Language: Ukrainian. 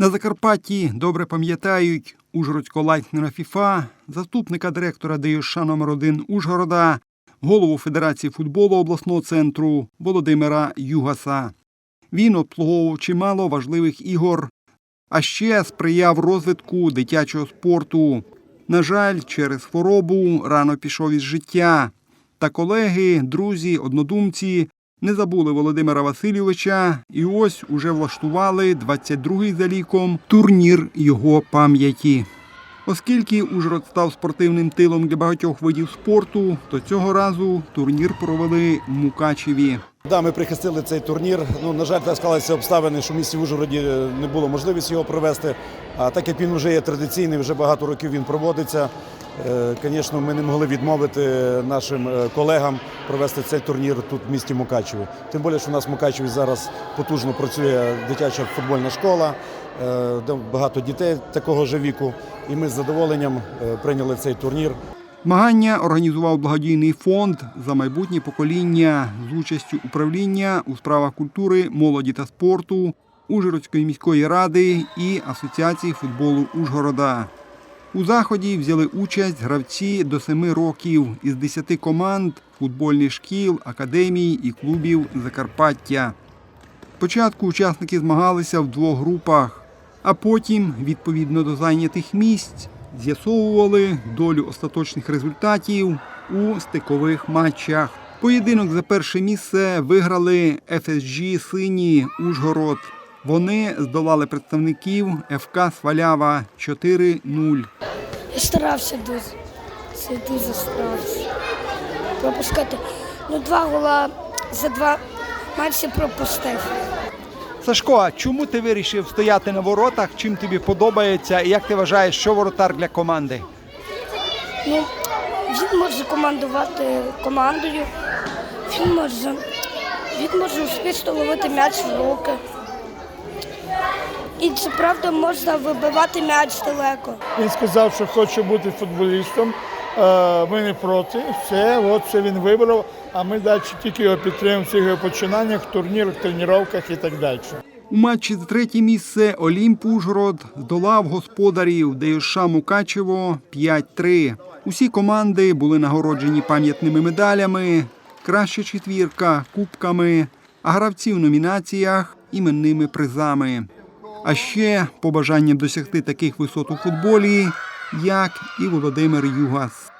На Закарпатті добре пам'ятають Ужгородського лайснера ФІФА, заступника директора ДЮШ номер 1 Ужгорода, голову Федерації футболу обласного центру Володимира Югаса. Він обслуговував чимало важливих ігор, а ще сприяв розвитку дитячого спорту. На жаль, через хворобу рано пішов із життя. Та колеги, друзі, однодумці не забули Володимира Васильовича і ось уже влаштували 22-й за ліком турнір його пам'яті. Оскільки Ужгород став спортивним тилом для багатьох видів спорту, то цього разу турнір провели Мукачеві. Да, ми прихистили цей турнір. Ну, на жаль, так склалися обставини, що в місті Ужгороді е, не було можливості його провести. А так як він вже є традиційний, вже багато років він проводиться. е, Звісно, ми не могли відмовити нашим е, колегам провести цей турнір тут в місті Мукачеві. Тим більше, що у нас в Мукачеві зараз потужно працює дитяча футбольна школа, де багато дітей такого ж віку. І ми з задоволенням прийняли цей турнір. Змагання організував благодійний фонд за майбутнє покоління з участю управління у справах культури, молоді та спорту, Ужгородської міської ради і Асоціації футболу Ужгорода. У заході взяли участь гравці до 7 років із 10 команд футбольних шкіл, академій і клубів Закарпаття. Спочатку учасники змагалися в двох групах, а потім, відповідно до зайнятих місць, з'ясовували долю остаточних результатів у стикових матчах. Поєдинок за перше місце виграли ФСЖ Сині Ужгород. Вони здолали представників ФК Свалява 4-0. Я старався дуже. Це дуже старався. Пропускати. Ну, два гола за два матчі пропустив. Сашко, а чому ти вирішив стояти на воротах? Чим тобі подобається і як ти вважаєш, що воротар для команди? Ну, він може командувати командою, він може, він може успішно ловити м'яч в руки. І це правда можна вибивати м'яч далеко. Він сказав, що хоче бути футболістом. Е, Ми не проти. Все, от це він вибрав. А ми далі тільки його підтримуємо в цих його починаннях, турнірах, тренуваннях і так далі. У матчі за третє місце Олімп Ужгород здолав господарів ДЮШ Мукачево 5-3. Усі команди були нагороджені пам'ятними медалями, краща четвірка кубками, а гравці в номінаціях іменними призами. А ще побажанням досягти таких висот у футболі, як і Володимир Югас.